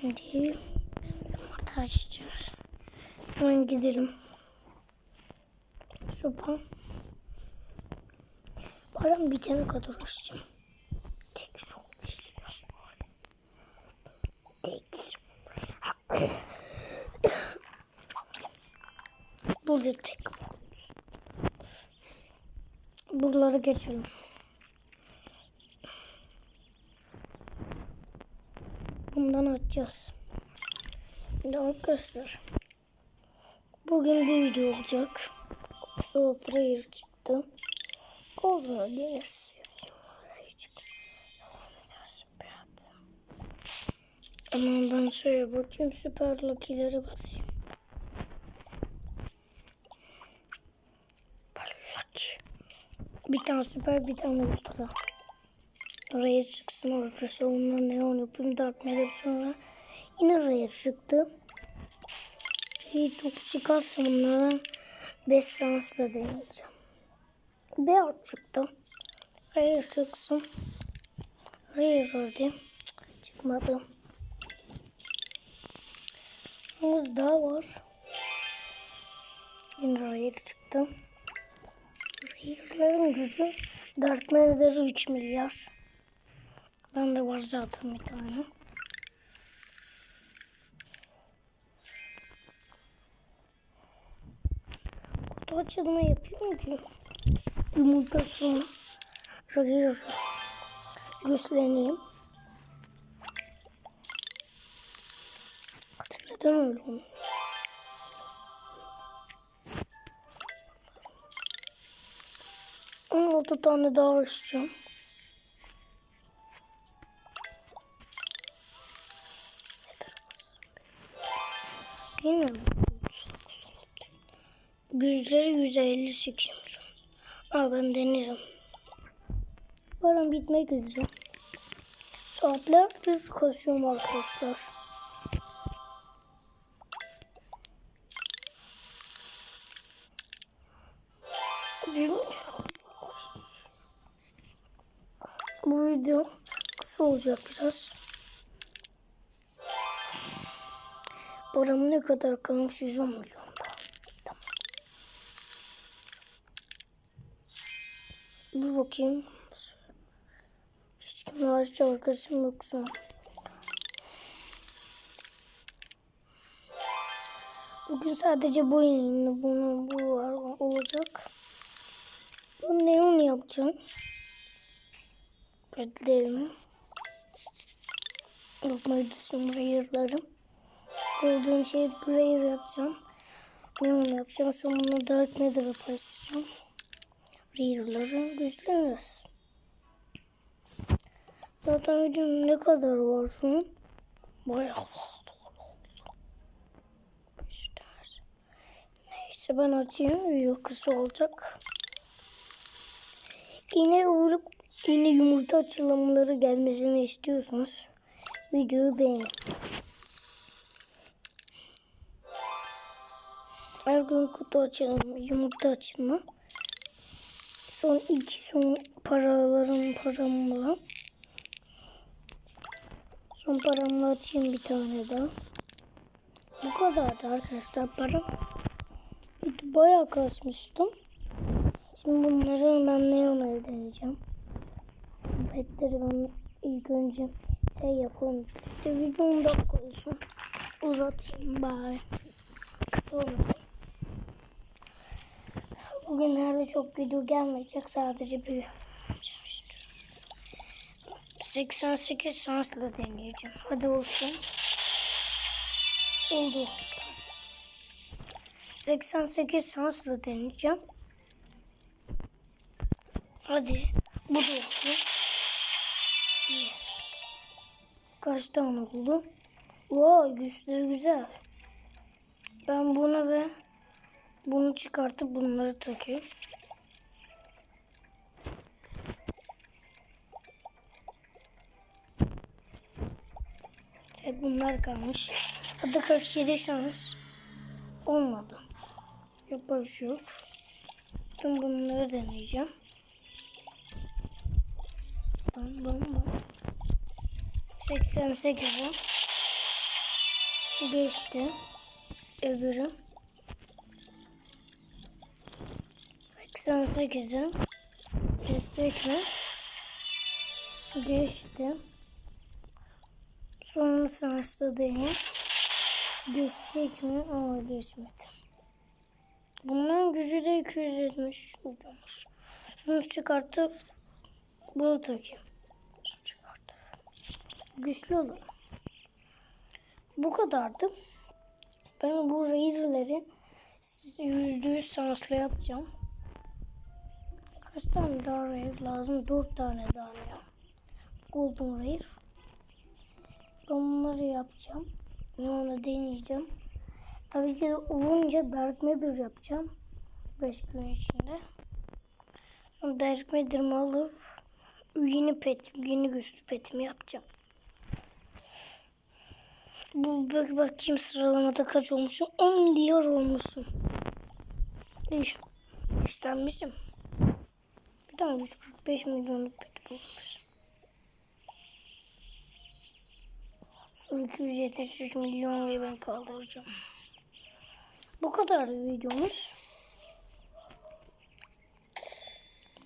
Şimdi yumurta açacağız. Hemen gidelim. Sopa. Param bitene kadar açacağım. Tek çok değil. Tek. Burada tek. Buraları geçelim. Bundan açacağız. Şimdi arkadaşlar. Bugün bir video olacak. Soul Prayer çıktı. Kozma gelirse. Ama ben şöyle bakayım süper lucky'lere basayım. Bir tane süper bir tane ultra. Oraya çıksın orada sonra neon yapayım dark matter sonra yine oraya çıktı. İyi çok çıkarsa bunlara 5 şansla deneyeceğim. Beyaz çıktı. Rare çıksın. Rare orada. Çıkmadı. Muz daha var. Yine rare çıktı. Rare'ların gücü Dark Matter 3 milyar. Bende var zaten bir tane. Kutu açılma yapıyorum ki. Yumurta açılma. Ragir. Güçleneyim. Neden öyle olmuş? Altı tane daha açacağım. Bilmiyorum. Güçleri 158 milyon. Ama ben denerim. Param bitmek üzere. Saatlerdir kasıyorum arkadaşlar. Bu video kısa olacak biraz. Param ne kadar kalmış 110 milyon daha. Tamam. Bir bakayım. Hiç kim hariç arkadaşım yoksa. Bugün sadece bu yayında bunu bu var olacak. Bu neon yapacağım. Bekleyelim. Yapmayı düşünüyorum. Rayırlarım. Gördüğün şey prayer yapacağım. Neon yapacağım. Sonra dark nether yapacağım. Rayırları güçleniriz. Zaten videonun ne kadar var şu an? Bayağı fazla. İşte. Neyse ben açayım. Video kısa olacak. Yine vurup yine yumurta açılımları gelmesini istiyorsanız videoyu beğenin. Her gün kutu açalım, yumurta açılma. Son iki son paralarım paramla. Son paramla açayım bir tane daha. Bu kadardı arkadaşlar param. Bayağı kasmıştım. Şimdi bunları ben Neon'a deneyeceğim. Petleri ben ilk önce şey yapalım. İşte video 10 dakika. Uzatayım bari. Kısa olmasın. Bugünlerde çok video gelmeyecek. Sadece şey istiyorum. 88 şansla deneyeceğim. Hadi olsun. Oldu. 88 şansla deneyeceğim. Hadi. Bu da olsun. Yes. Kaç tane oldu? Vay güçleri güzel. Ben bunu ve bunu çıkartıp bunları takayım. Evet bunlar kalmış. Hadi 47 şans. Olmadı. Yapar şey yok. Ben bunları deneyeceğim. Bam bam bam. 88'e geçti. Öbürü 88'e geçecek mi? Geçti. Sonunu sınırsız değil. Geçecek mi? Aa geçmedi. Bunların gücü de 270 olmuş. Şunu çıkartıp bunu takayım. Şunu çıkartıp. Güçlü olur. Bu kadardı. Ben bu raiderleri yüzde yüz şanslı yapacağım. Kaç tane daha lazım? Dört tane daha ya. Golden. Ben bunları yapacağım. Ne onu deneyeceğim. Tabii ki de olunca Dark Matter yapacağım. 5 gün içinde. Sonra Dark Matter'ımı alıp yeni petim, yeni güçlü petimi yapacağım. Bu bak bakayım sıralamada kaç olmuşum? 10 milyar olmuşum. İyi. İstenmişim. Bir tane 145 milyonluk pet bulmuş. Sonra 273 milyon ve ben kaldıracağım. Bu kadar videomuz.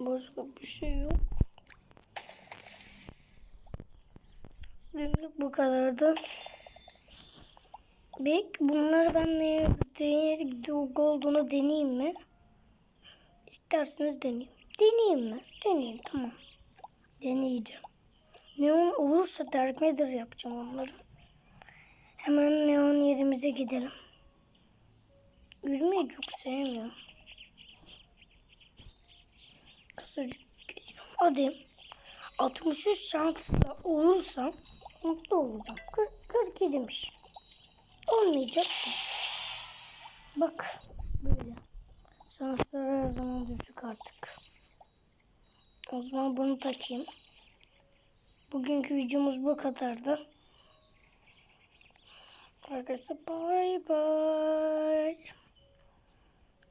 Başka bir şey yok. Günlük bu kadardı. Bek bunları ben ne deneyip olduğunu deneyeyim mi? İsterseniz deneyeyim. Deneyeyim mi? Deneyeyim tamam. Deneyeceğim. Neon olursa Dark Matter yapacağım onları. Hemen neon yerimize gidelim. Yürümeyi çok sevmiyorum. Kısacık geçiyorum. Hadi. 63 şansla olursa mutlu olacağım. 40, 42'ymiş. Olmayacak. Bak böyle. Şanslar her zaman zaman bunu takayım. Bugünkü videomuz bu kadardı. Arkadaşlar bay bay.